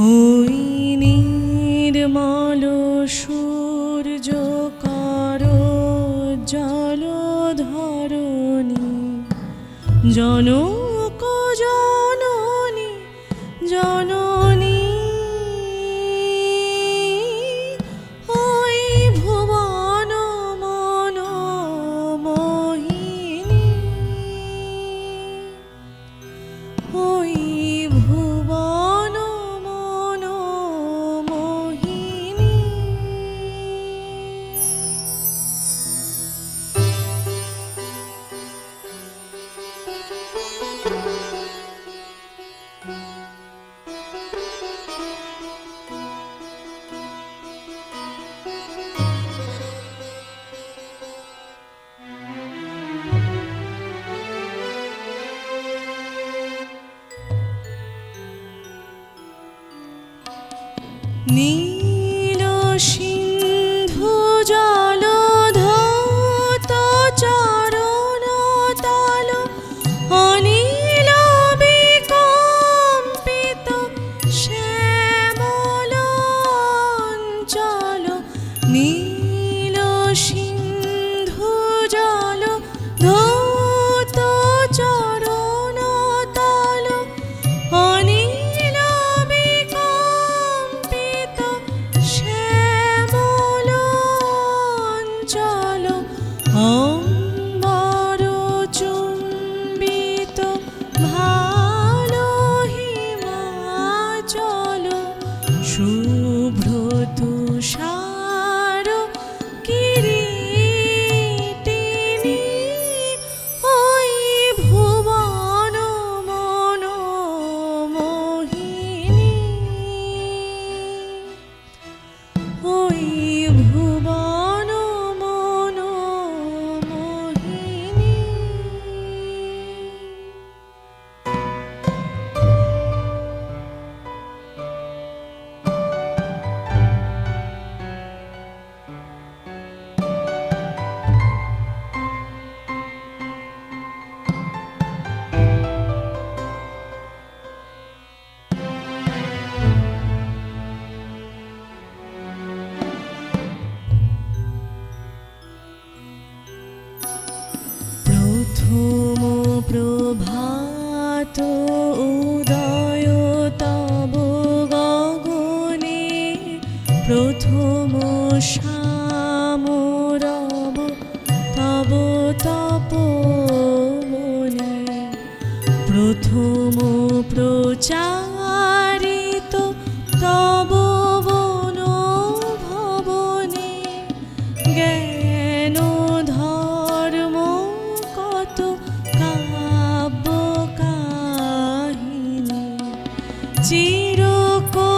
ওই নির্মল সূর্য কর জল ধরণী জনক জননী জন 你。Oh. ঘুম প্রভাত উদয় তব গগনে প্রথম সামরব তব তপ মনে প্রথম প্রচার por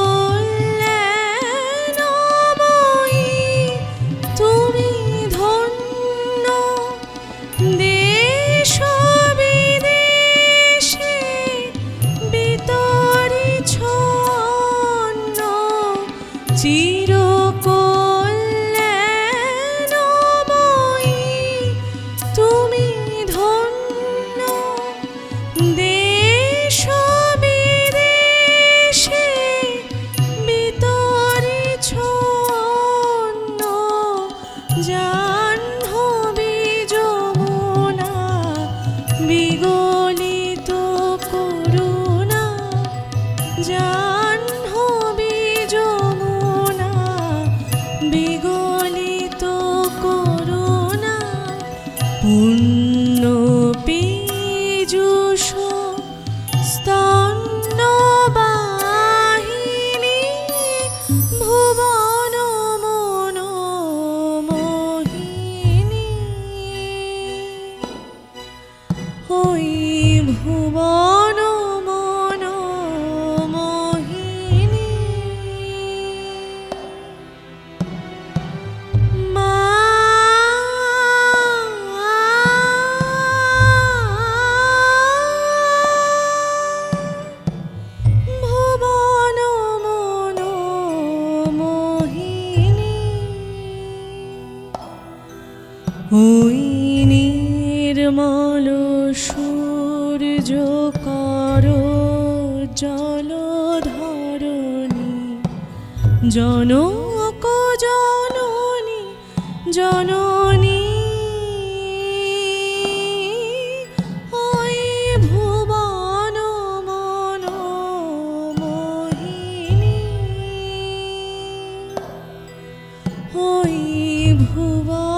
পীযুষ স্তন্যবাহিনী ভুবন নির্মল সূর্য কর জল ধরণী জনক জননী জননী। ভুবা